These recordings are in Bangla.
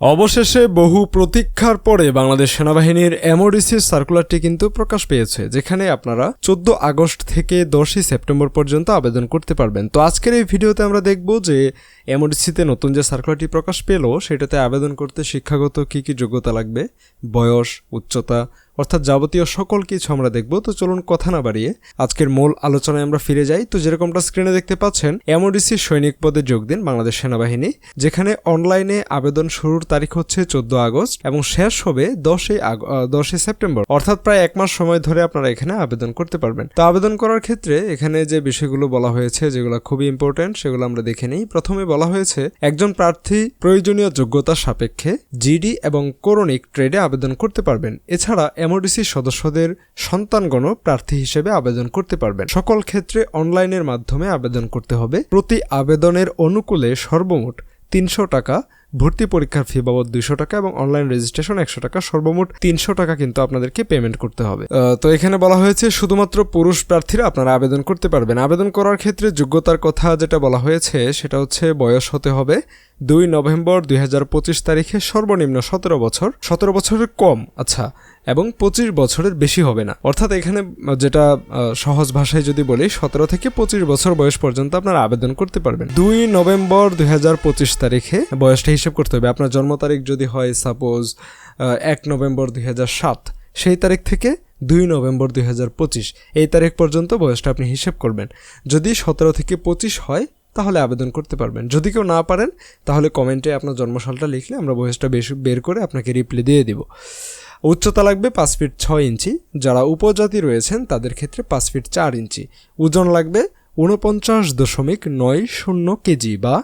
অবশেষে বহু প্রতীক্ষার পরে বাংলাদেশ সেনাবাহিনীর এমওডিসির সার্কুলারটি কিন্তু প্রকাশ পেয়েছে, যেখানে আপনারা চোদ্দ আগস্ট থেকে দশই সেপ্টেম্বর পর্যন্ত আবেদন করতে পারবেন। তো আজকের এই ভিডিওতে আমরা দেখব যে এমওডিসিতে নতুন যে সার্কুলারটি প্রকাশ পেল, সেটাতে আবেদন করতে শিক্ষাগত কী কী যোগ্যতা লাগবে, বয়স, উচ্চতা অর্থাৎ যাবতীয় সকল কিছু আমরা দেখব। তো চলুন কথা না বাড়িয়ে আজকের মূল আলোচনায় আমরা ফিরে যাই। তো যেরকমটা স্ক্রিনে দেখতে পাচ্ছেন, এমওডিসি সৈনিক পদে যোগ দিন বাংলাদেশ সেনাবাহিনী, যেখানে অনলাইনে আবেদন শুরুর তারিখ হচ্ছে চোদ্দ আগস্ট এবং শেষ হবে দশই দশই সেপ্টেম্বর। অর্থাৎ প্রায় এক মাস সময় ধরে আপনারা এখানে আবেদন করতে পারবেন। তো আবেদন করার ক্ষেত্রে এখানে যে বিষয়গুলো বলা হয়েছে, যেগুলো খুবই ইম্পর্টেন্ট সেগুলো আমরা দেখে নিই। প্রথমে বলা হয়েছে, একজন প্রার্থী প্রয়োজনীয় যোগ্যতা সাপেক্ষে জিডি এবং করণিক ট্রেডে আবেদন করতে পারবেন। এছাড়া এমওডিসি সদস্যদের সন্তানগণ প্রার্থী হিসেবে আবেদন করতে পারবেন। সকল ক্ষেত্রে অনলাইনের মাধ্যমে আবেদন করতে হবে। প্রতি আবেদনের অনুকূলে সর্বমোট তিনশো টাকা ভর্তি পরীক্ষার ফি বাবদ দুইশো টাকা এবং অনলাইন রেজিস্ট্রেশন একশো টাকা, সর্বমোট তিনশো টাকা কিন্তু আপনাদেরকে পেমেন্ট করতে হবে। তো এখানে বলা হয়েছে, শুধুমাত্র পুরুষ প্রার্থীরা আপনারা আবেদন করতে পারবেন। আবেদন করার ক্ষেত্রে যোগ্যতার কথা যেটা বলা হয়েছে, সেটা হচ্ছে বয়স হতে হবে দুই নভেম্বর দু হাজার পঁচিশ তারিখে, সর্বনিম্ন সতেরো বছর। সতেরো বছরের কম আচ্ছা এবং পঁচিশ বছরের বেশি হবে না। অর্থাৎ এখানে যেটা সহজ ভাষায় যদি বলি, সতেরো থেকে পঁচিশ বছর বয়স পর্যন্ত আপনারা আবেদন করতে পারবেন। দুই নভেম্বর দুই হাজার পঁচিশ তারিখে, বয়সটা হিসেব করতে হবে। আপনার জন্ম তারিখ যদি হয় সাপোজ এক নভেম্বর দুই সাত, সেই তারিখ থেকে দুই নভেম্বর দুই হাজার পঁচিশ, এই তারিখ পর্যন্ত বয়সটা আপনি হিসেব করবেন। যদি সতেরো থেকে পঁচিশ হয়, তাহলে আবেদন করতে পারবেন। যদি কেউ না পারেন, তাহলে কমেন্টে আপনার জন্মসালটা লিখলে আমরা বয়সটা বেশ, বের করে আপনাকে রিপ্লাই দিয়ে দিব। উচ্চতা লাগবে পাঁচ ফিট ছয় ইঞ্চি। যারা উপজাতি রয়েছেন, তাদের ক্ষেত্রে পাঁচ ফিট চার ইঞ্চি। ওজন লাগবে উনপঞ্চাশ দশমিক নয় শূন্য কেজি বা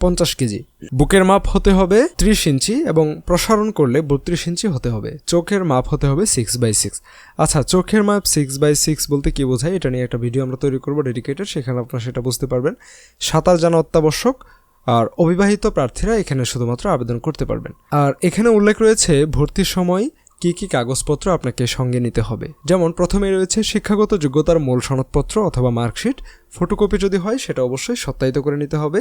পঞ্চাশ কেজি। বুকের মাপ হতে হবে ত্রিশ ইঞ্চি এবং প্রসারণ করলে বত্রিশ ইঞ্চি হতে হবে। চোখের মাপ হতে হবে সিক্স বাই সিক্স আচ্ছা চোখের মাপ সিক্স বাই সিক্স বলতে কী বোঝায়? এটা নিয়ে একটা ভিডিও আমরা তৈরি করব ডেডিকেটেড সেখানে আপনারা সেটা বুঝতে পারবেন। সাঁতার জানা অত্যাবশ্যক। আর অবিবাহিত প্রার্থীরা এখানে শুধুমাত্র আবেদন করতে পারবেন। আর এখানে উল্লেখ রয়েছে, ভর্তির সময় কি কি কাগজপত্র আপনাকে সঙ্গে নিতে হবে? যেমন প্রথমে রয়েছে শিক্ষাগত যোগ্যতার মূল সনদপত্র অথবা মার্কশিট। ফটোকপি যদি হয়, সেটা অবশ্যই সত্যায়িত করে নিতে হবে।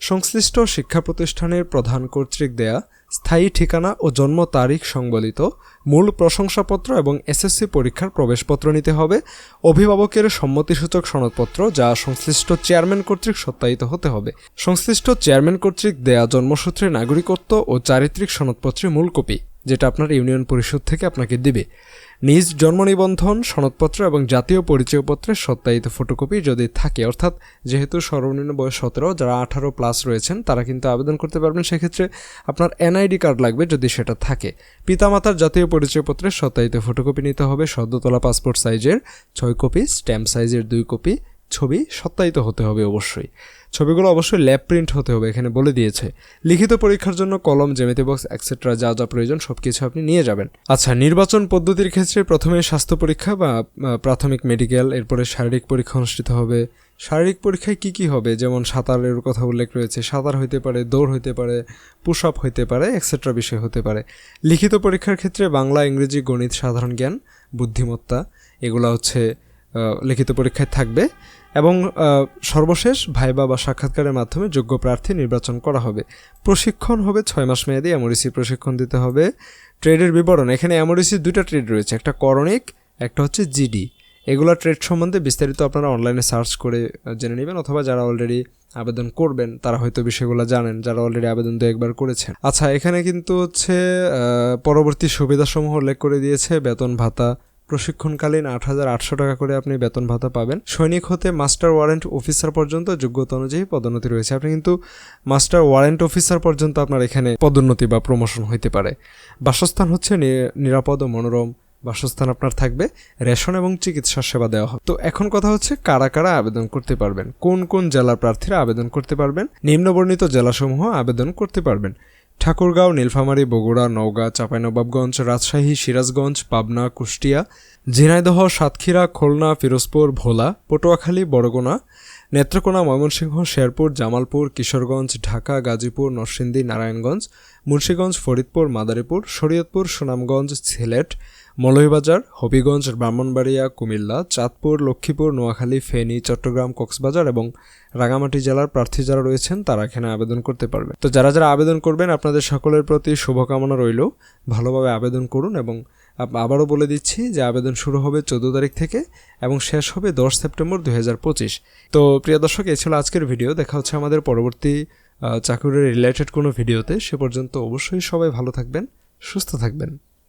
সংশ্লিষ্ট শিক্ষা প্রতিষ্ঠানের প্রধান কর্তৃক দেয়া স্থায়ী ঠিকানা ও জন্ম তারিখ সংবলিত মূল প্রশংসাপত্র এবং এসএসসি পরীক্ষার প্রবেশপত্র নিতে হবে। অভিভাবকের সম্মতিসূচক সনদপত্র যা সংশ্লিষ্ট চেয়ারম্যান কর্তৃক সত্যায়িত হতে হবে। সংশ্লিষ্ট চেয়ারম্যান কর্তৃক দেয়া জন্মসূত্রে নাগরিকত্ব ও চারিত্রিক সনদপত্রের মূল কপি। যেটা আপনার ইউনিয়ন পরিষদ থেকে আপনাকে দিবে। নিজ জন্ম নিবন্ধন, সনদপত্র এবং জাতীয় পরিচয়পত্রের সত্যায়িত ফটোকপি যদি থাকে, অর্থাৎ যেহেতু সর্বনিম্ন বয়স সতেরো, যারা আঠারো প্লাস রয়েছেন, তারা কিন্তু আবেদন করতে পারবেন। সেক্ষেত্রে আপনার এনআইডি কার্ড লাগবে যদি সেটা থাকে। পিতামাতার জাতীয় পরিচয়পত্রের সত্যায়িত ফটোকপি নিতে হবে। সদ্যতলা পাসপোর্ট সাইজের ছয় কপি স্ট্যাম্প সাইজের দুই কপি ছবি সত্যায়িত হতে হবে অবশ্যই। ছবিগুলো অবশ্যই ল্যাব প্রিন্ট হতে হবে, এখানে বলে দিয়েছে। লিখিত পরীক্ষার জন্য কলম, জ্যামিতি বক্স এক্সেট্রা যা যা প্রয়োজন সব কিছু আপনি নিয়ে যাবেন। আচ্ছা নির্বাচন পদ্ধতির ক্ষেত্রে প্রথমে স্বাস্থ্য পরীক্ষা বা প্রাথমিক মেডিকেল এরপরে শারীরিক পরীক্ষা অনুষ্ঠিত হবে। শারীরিক পরীক্ষায় কি কি হবে? যেমন সাঁতারের কথা উল্লেখ রয়েছে, সাঁতার হইতে পারে, দৌড় হইতে পারে পুশ আপ হইতে পারে এক্সেট্রা বিষয় হতে পারে। লিখিত পরীক্ষার ক্ষেত্রে বাংলা, ইংরেজি, গণিত, সাধারণ জ্ঞান, বুদ্ধিমত্তা, এগুলো হচ্ছে লিখিত পরীক্ষায় থাকবে এবং সর্বশেষ ভাইবা বা সাক্ষাৎকারের মাধ্যমে যোগ্য প্রার্থী নির্বাচন করা হবে। প্রশিক্ষণ হবে ছয় মাস মেয়াদী এমওডিসি প্রশিক্ষণ দিতে হবে। ট্রেডের বিবরণ, এখানে এমওডিসির দুইটা ট্রেড রয়েছে, একটা করণিক, একটা হচ্ছে জিডি। এগুলো ট্রেড সম্বন্ধে বিস্তারিত আপনারা অনলাইনে সার্চ করে জেনে নেবেন অথবা যারা অলরেডি আবেদন করবেন, তারা হয়তো বিষয়গুলো জানেন, যারা অলরেডি আবেদন দু একবার করেছেন। আচ্ছা এখানে কিন্তু হচ্ছে পরবর্তী সুবিধাসমূহ উল্লেখ করে দিয়েছে, বেতন ভাতা প্রশিক্ষণকালীন আট হাজার আটশো টাকা করে আপনি বেতন ভাতা পাবেন। সৈনিক হতে মাস্টার ওয়ারেন্ট অফিসার পর্যন্ত যোগ্যতা অনুযায়ী পদোন্নতি রয়েছে। আপনি কিন্তু মাস্টার ওয়ারেন্ট অফিসার পর্যন্ত আপনার এখানে পদোন্নতি বা প্রমোশন হইতে পারে। বাসস্থান হচ্ছে নিরাপদ ও মনোরম। বাসস্থান আপনার থাকবে, রেশন এবং চিকিৎসা সেবা দেওয়া হবে তো এখন কথা হচ্ছে কারা কারা আবেদন করতে পারবেন? কোন কোন জেলার প্রার্থীরা আবেদন করতে পারবেন? নিম্নবর্ণিত জেলাসমূহ আবেদন করতে পারবেন। ঠাকুরগাঁও, নীলফামারী, বগুড়া, নওগাঁ, চাঁপাইনবাবগঞ্জ, রাজশাহী, সিরাজগঞ্জ, পাবনা, কুষ্টিয়া, ঝিনাইদহ, সাতক্ষীরা, খুলনা ফিরোজপুর ভোলা, পটুয়াখালী, বরগুনা নেত্রকোনা, ময়মনসিংহ, শেরপুর, জামালপুর, কিশোরগঞ্জ, ঢাকা, গাজীপুর, নরসিংদী, নারায়ণগঞ্জ, মুন্সীগঞ্জ, ফরিদপুর, মাদারীপুর, শরীয়তপুর, সুনামগঞ্জ, সিলেট, মৌলভীবাজার, হবিগঞ্জ, ব্রাহ্মণবাড়িয়া, কুমিল্লা, চাঁদপুর, লক্ষ্মীপুর, নোয়াখালী, ফেনী, চট্টগ্রাম, কক্সবাজার এবং রাঙামাটি জেলার প্রার্থী যারা রয়েছেন তারা এখানে আবেদন করতে পারবে তো যারা যারা আবেদন করবেন, আপনাদের সকলের প্রতি শুভকামনা রইল। ভালোভাবে আবেদন করুন এবং আবারও বলে দিচ্ছি যে আবেদন শুরু হবে চোদ্দ তারিখ থেকে এবং শেষ হবে দশ সেপ্টেম্বর দুই হাজার পঁচিশ। তো প্রিয় দর্শক, এই ছিল আজকের ভিডিও। দেখা হচ্ছে আমাদের পরবর্তী চাকুরের রিলেটেড কোনো ভিডিওতে। সে পর্যন্ত অবশ্যই সবাই ভালো থাকবেন, সুস্থ থাকবেন।